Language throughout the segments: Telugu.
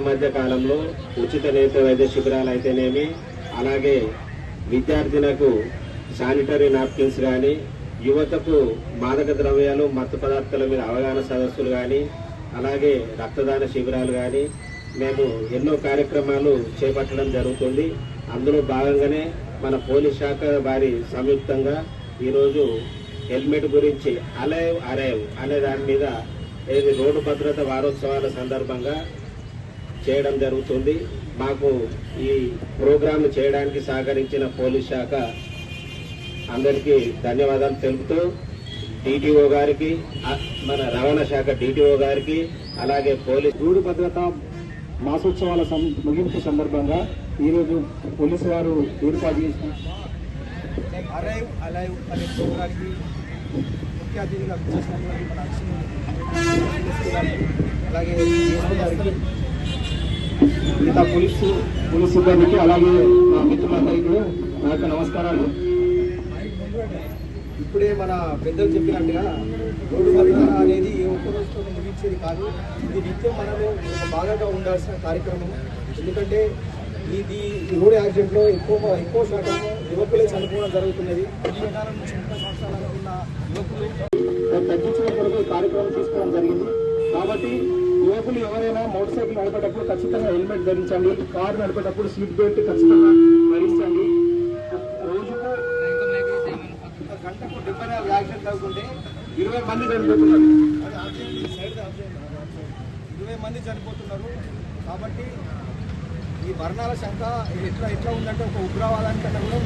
మధ్య కాలంలో ఉచిత నేత్ర వైద్య శిబిరాలు అయితేనేమి అలాగే విద్యార్థులకు శానిటరీ నాప్కిన్స్ కానీ యువతకు మాదక ద్రవ్యాలు మత్తు పదార్థాల మీద అవగాహన సదస్సులు కానీ అలాగే రక్తదాన శిబిరాలు కానీ మేము ఎన్నో కార్యక్రమాలు చేపట్టడం జరుగుతుంది. అందులో భాగంగానే మన పోలీస్ శాఖ వారి సంయుక్తంగా ఈరోజు హెల్మెట్ గురించి అలైవ్ అరైవ్ అనే దాని మీద ఏది రోడ్డు భద్రత వారోత్సవాల సందర్భంగా చేయడం జరుగుతుంది. మాకు ఈ ప్రోగ్రాం చేయడానికి సహకరించిన పోలీస్ శాఖ అందరికీ ధన్యవాదాలు తెలుపుతూ డిటిఓ గారికి మన రవాణా శాఖ డిటిఓ గారికి అలాగే పోలీస్ రోడ్డు భద్రత మాసోత్సవాల సం- ముగింపు సందర్భంగా ఈరోజు పోలీసు వారు ఏర్పాటు చేసిన అరైవ్ అలైవ్ అనే ప్రోగ్రానికి ముఖ్య అతిథిగా చేసినటువంటి మన అక్షయ్ గారికి, అలాగే గారికి మిగతా పోలీసు పోలీసు సిబ్బందికి అలాగే మా మిత్రులందరికీ కూడా నా యొక్క నమస్కారాలు. ఇప్పుడే మన పెద్దలు చెప్పినట్టుగా రోడ్డు భద్రత అనేది ఏ ఒక్క రోజుతో ముగించేది కాదు. ఇది నిత్యం ఒక భాగంగా ఉండాల్సిన కార్యక్రమం. ఎందుకంటే ఇది రోడ్ యాక్సిడెంట్లో ఎక్కువ ఎక్కువ శాతం యువకులే చనిపోవడం జరుగుతున్నది. తగ్గించడం కొరకు కార్యక్రమం తీసుకోవడం జరిగింది. కాబట్టి యువకులు ఎవరైనా మోటార్ సైకిల్ నడిపేటప్పుడు ఖచ్చితంగా హెల్మెట్ ధరించండి కారు నడిపేటప్పుడు సీట్ బెల్ట్ ఖచ్చితంగా ధరించండి. రోజుకు గంటకు డెబ్బై నాలుగు యాక్సిడెంట్ అవుతుంటే ఇరవై మంది చనిపోతున్నారు. ఇరవై మంది చనిపోతున్నారు. కాబట్టి ఈ మరణాల సంఖ్య ఎట్లా ఎట్లా ఉందంటే ఒక ఉగ్రవాదానికన్నా కూడా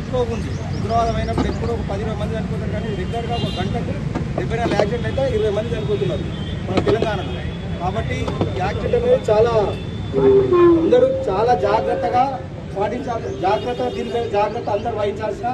ఎక్కువ ఉంది. ఉగ్రవాదం అయినప్పుడు ఎప్పుడో ఒక పది ఇరవై మంది చనిపోతున్నారు కానీ రెగ్యులర్గా ఒక గంటకు డెబ్బై నాలుగు యాక్సిడెంట్ అయితే ఇరవై మంది చనిపోతున్నారు. మన తెలంగాణలో కాబట్టి యాక్సిడెంట్ అనేది చాలా అందరూ చాలా జాగ్రత్తగా పాటించాల్సిన జాగ్రత్త దీని మీద జాగ్రత్త అందరూ వహించాల్సిన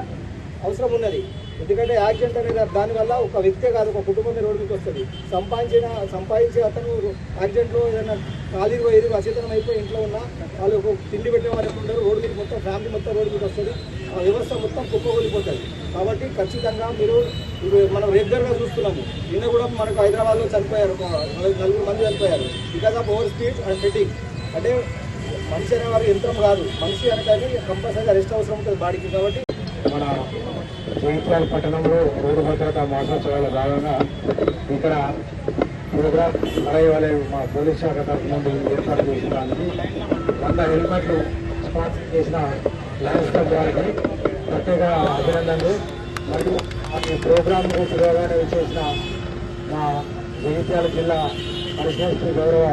అవసరం ఉన్నది. ఎందుకంటే యాక్సిడెంట్ అనేది దానివల్ల ఒక వ్యక్తే కాదు ఒక కుటుంబమే రోడ్డు మీదకి వస్తుంది సంపాదించిన సంపాదించే అతను యాక్సిడెంట్లో ఏదైనా ఖాళీ పోయేది అచేతనం అయిపోయి ఇంట్లో ఉన్న వాళ్ళు ఒక తిండి పెట్టే వాళ్ళు ఎప్పుడు ఉంటారు రోడ్డు మీద మొత్తం ఫ్యామిలీ మొత్తం రోడ్డు మీద వస్తుంది ఆ వ్యవస్థ మొత్తం కుప్పగొలిపోతుంది కాబట్టి ఖచ్చితంగా మీరు మనం రెగ్యులర్గా చూస్తున్నాము. నిన్న కూడా మనకు హైదరాబాద్లో చనిపోయారు నలుగురు మంది చనిపోయారు. Because of over speed and fitting అంటే మనిషి అనేవారు యంత్రం కాదు. మనిషి అనగానే కంపల్సరీగా రెస్ట్ అవసరం ఉంటుంది బాడీకి కాబట్టి మన జగిత్యాల పట్టణంలో రోడ్డు భద్రత మహోత్సవాల భాగంగా ఇక్కడ ప్రోగ్రామ్ అరవై మా పోలీస్ శాఖ తరఫు నుండి ఏర్పాటు చేసిన దానికి వంద హెల్మెట్లు స్పాన్సర్ చేసిన లయన్స్ క్లబ్ వారికి ప్రత్యేక అభినందనలు. మరియు ఈ ప్రోగ్రాంకు పురోగానే చేసిన మా జగిత్యాల జిల్లా పరిషత్ గౌరవ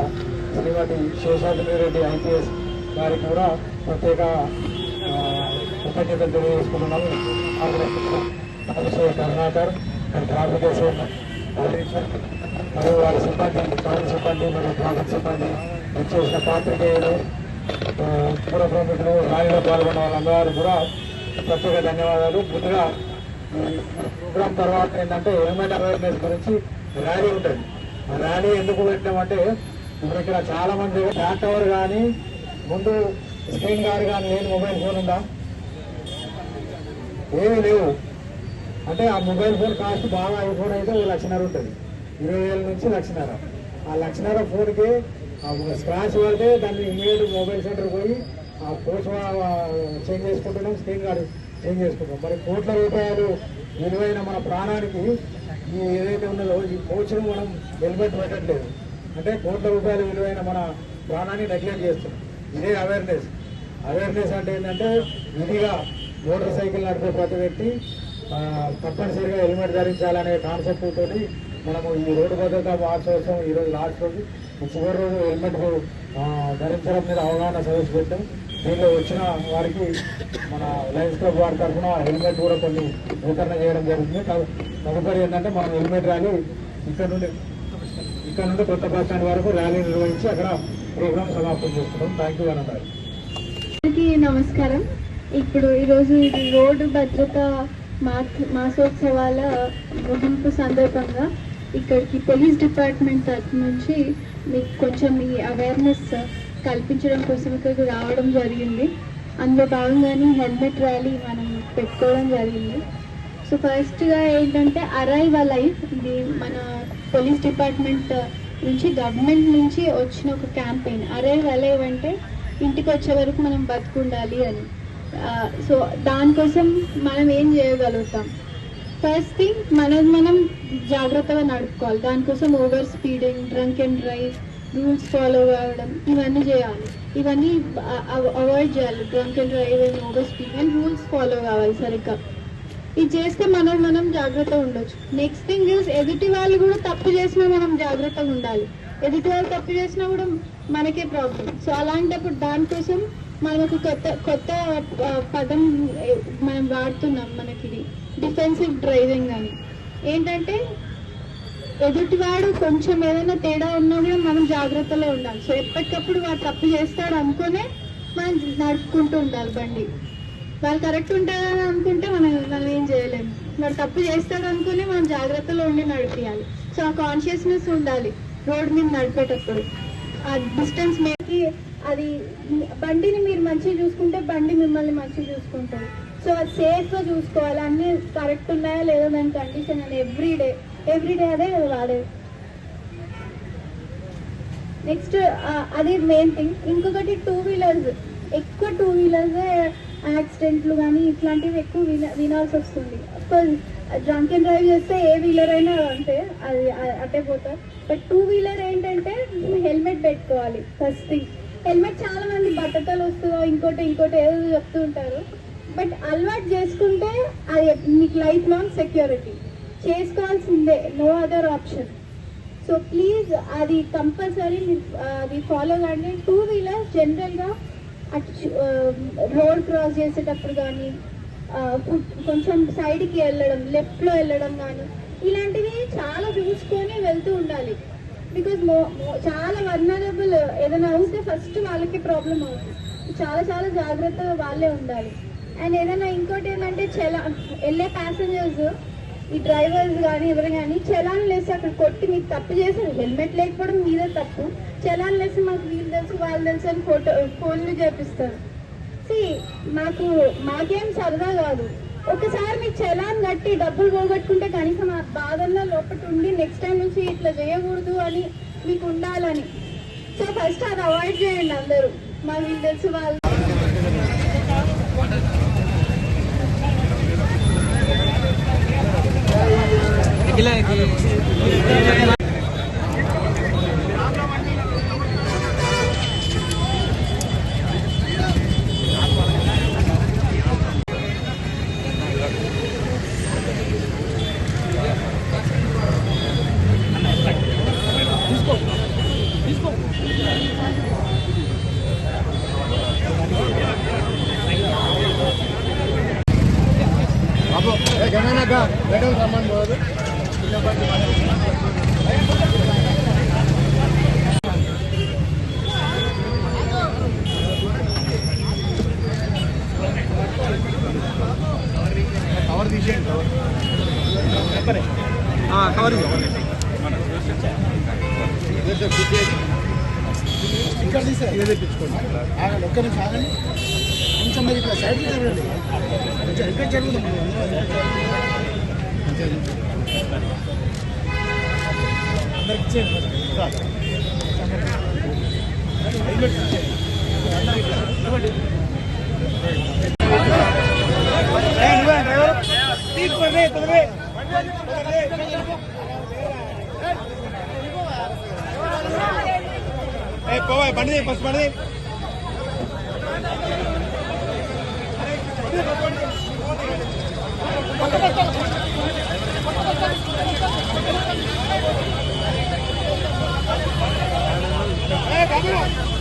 శ్రీమతి శేషాద్రి రెడ్డి ఐపీఎస్ వారికి కూడా ప్రత్యేక కృతజ్ఞతలు తెలియజేసుకుంటున్నాము. అభిషేక్ కర్ణాకర్ ట్రాఫిక్ మరియు వారి సిబ్బంది టౌన్ సిబ్బంది మరియు ట్రాఫిక్ సిబ్బంది వచ్చేసిన పాత్రికేయులు ఆ, పూర్వ ప్రముఖులు ర్యాలీలో పాల్గొన్న వాళ్ళందరూ కూడా ప్రత్యేక ధన్యవాదాలు ముందుగా ఈ తర్వాత ఏంటంటే హెల్మెట్ అవేర్నెస్ గురించి ర్యాలీ ఉంటుంది ఆ ర్యాలీ ఎందుకు పెట్టినామంటే ఇప్పుడు ఇక్కడ చాలా మంది ట్రాక్ టవర్ కానీ ముందు స్క్రీన్ గార్డ్ కానీ లేని మొబైల్ ఫోన్ ఉందా? ఏమీ లేవు. అంటే ఆ మొబైల్ ఫోన్ కాస్ట్ బాగా ఐఫోన్ అయితే ఓ లక్షన్నర ఉంటుంది. ఇరవై వేల నుంచి లక్షన్నర. ఆ లక్షన్నర ఫోన్కి ఆ స్క్రాచ్ పడితే దాన్ని ఇమీడియట్ మొబైల్ సెంటర్ పోయి ఆ కోచ్ చేంజ్ చేసుకుంటున్నాం స్క్రీన్ కార్డు చేంజ్ చేసుకుంటాం మరి కోట్ల రూపాయలు విలువైన మన ప్రాణానికి ఈ ఏదైతే ఉన్నదో ఈ కోచ్ను మనం హెల్మెట్ పెట్టట్లేదు. అంటే కోట్ల రూపాయల విలువైన మన ప్రాణాన్ని నెగ్లెక్ట్ చేస్తున్నాం. ఇదే అవేర్నెస్. అవేర్నెస్ అంటే ఏంటంటే విధిగా మోటార్ సైకిల్ నడిపే ప్రతి తప్పనిసరిగా హెల్మెట్ ధరించాలనే కాన్సెప్ట్ తోటి మనము ఈ రోడ్డు భద్రతా వార్షోత్సవం ఈ రోజు లాస్ట్ రోజు చివరి రోజు హెల్మెట్ ధరించడం మీద అవగాహన సదస్సు పెట్టాం. దీనిలో వచ్చిన వారికి మన లయన్స్ క్లబ్ వారి తరఫున హెల్మెట్ కూడా కొన్ని వితరణ చేయడం జరుగుతుంది. తదుపరి ఏంటంటే మనం హెల్మెట్ ర్యాలీ ఇక్కడ నుండి ఇక్కడ నుండి కొత్త బస్ స్టాండ్ వరకు ర్యాలీ నిర్వహించి అక్కడ ప్రోగ్రామ్ సమాప్తం చేస్తున్నాం థ్యాంక్ యూ అన్నారు నమస్కారం. ఇప్పుడు ఈరోజు ఇది రోడ్డు భద్రత మాసోత్సవాల ముగింపు సందర్భంగా ఇక్కడికి పోలీస్ డిపార్ట్మెంట్ తరఫు నుంచి మీకు కొంచెం ఈ అవేర్నెస్ కల్పించడం కోసం ఇక్కడికి రావడం జరిగింది. అందులో భాగంగానే హెల్మెట్ ర్యాలీ మనం పెట్టుకోవడం జరిగింది. సో ఫస్ట్గా ఏంటంటే అరైవ్ లైఫ్ ఇది మన పోలీస్ డిపార్ట్మెంట్ నుంచి గవర్నమెంట్ నుంచి వచ్చిన ఒక క్యాంపెయిన్. అరైవల్ అలైవ్ అంటే ఇంటికి వచ్చే వరకు మనం బతుకుండాలి అని. సో దానికోసం మనం ఏం చేయగలుగుతాం? ఫస్ట్ థింగ్ మనది మనం జాగ్రత్తగా నడుపుకోవాలి. దానికోసం over speeding drunk and drive rules follow కావడం ఇవన్నీ చేయాలి. ఇవన్నీ అవాయిడ్ చేయాలి. Drunk and drive and over speeding and rules follow కావాలి సరిగ్గా. ఇది చేస్తే మనం మనం జాగ్రత్తగా ఉండొచ్చు. నెక్స్ట్ థింగ్ ఇస్ ఎదుటి వాళ్ళు కూడా తప్పు చేసినా మనం జాగ్రత్తగా ఉండాలి. ఎదుటి వాళ్ళు తప్పు చేసినా కూడా మనకే ప్రాబ్లం సో అలాంటప్పుడు దానికోసం మనకు కొత్త కొత్త పదం మనం వాడుతున్నాం మనకి ఇది డిఫెన్సివ్ డ్రైవింగ్ అని. ఏంటంటే ఎదుటివాడు కొంచెం ఏదైనా తేడా ఉన్నా కూడా మనం జాగ్రత్తలో ఉండాలి. సో ఎప్పటికప్పుడు వాడు తప్పు చేస్తాడు అనుకునే మనం నడుపుకుంటూ ఉండాలి బండి. వాళ్ళు కరెక్ట్ ఉంటారని అనుకుంటే మనం మనం ఏం చేయలేము. వాడు తప్పు చేస్తాడు అనుకుని మనం జాగ్రత్తలో ఉండి నడిపియాలి. సో ఆ కాన్షియస్నెస్ ఉండాలి. రోడ్ మీద నడిపేటప్పుడు. ఆ డిస్టెన్స్ మేకి అది బండిని మీరు మంచిగా చూసుకుంటే బండి మిమ్మల్ని మంచిగా చూసుకుంటుంది. సో అది సేఫ్గా చూసుకోవాలి. అన్నీ కరెక్ట్ ఉన్నాయా లేదా దాని కండిషన్ అని ఎవ్రీ డే అదే కదా వాడేది. నెక్స్ట్ అది మెయిన్ థింగ్ ఇంకొకటి టూ వీలర్స్. ఎక్కువ టూ వీలర్స్ యాక్సిడెంట్లు కానీ ఇట్లాంటివి ఎక్కువ విన వినాల్సి వస్తుంది. డ్రంక్ అండ్ డ్రైవ్ చేస్తే ఏ వీలర్ అయినా అంతే అది అట్టే పోతారు. బట్ టూ వీలర్ ఏంటంటే హెల్మెట్ పెట్టుకోవాలి ఫస్ట్ థింగ్. హెల్మెట్ చాలా మంది బట్టతలు వస్తుందో ఇంకోటి ఇంకోటి ఏదో చెప్తూ ఉంటారు. బట్ అలవాటు చేసుకుంటే అది మీకు లైఫ్ లాంగ్ సెక్యూరిటీ చేసుకోవాల్సిందే no other option so please అది కంపల్సరీ అది ఫాలో కానీ టూ వీలర్స్ జనరల్గా అటు రోడ్ క్రాస్ చేసేటప్పుడు కానీ కొంచెం సైడ్కి వెళ్ళడం లెఫ్ట్లో వెళ్ళడం కానీ ఇలాంటివి చాలా చూసుకొని వెళ్తూ ఉండాలి. బికాజ్ చాలా వర్నరబుల్ ఏదైనా అవుతే ఫస్ట్ వాళ్ళకి ప్రాబ్లం అవుతుంది. చాలా చాలా జాగ్రత్తగా వాళ్ళే ఉండాలి. అండ్ ఏదైనా ఇంకోటి ఏంటంటే చలా వెళ్ళే ప్యాసింజర్స్ ఈ డ్రైవర్స్ కానీ ఎవరు కానీ చలాన్ లేసి అక్కడ కొట్టి మీకు తప్పు చేశారు. హెల్మెట్ లేకపోవడం మీదే తప్పు. చలాన్ లేసి మాకు వీళ్ళు తెలుసు వాళ్ళు తెలుసు అని ఫోటో ఫోన్లు చేపిస్తారు. సి మాకు మాకేం సరదా కాదు. ఒకసారి మీకు చలాన్ కట్టి డబ్బులు పోగొట్టుకుంటే కనీసం ఆ బాధల్లో లోపల ఉండి నెక్స్ట్ టైం నుంచి ఇట్లా చేయకూడదు అని మీకు ఉండాలని. సో ఫస్ట్ అది అవాయిడ్ చేయండి అందరూ. మా వీళ్ళు తెలుసు వాళ్ళు. ఇక్కడ తీసారు ఇదే తెప్పించుకోండి. ఆగండి ఒక్క నిమిషం ఆగండి. కొంచెం మీరు ఇక్కడ సైడ్ జరగండి కొంచెం ఇక్కడ జరుగుతుంది అందరికి ఇచ్చేయండి సార్. హెల్మెట్ ఇచ్చేయండి. అందరికి ఇట్లా.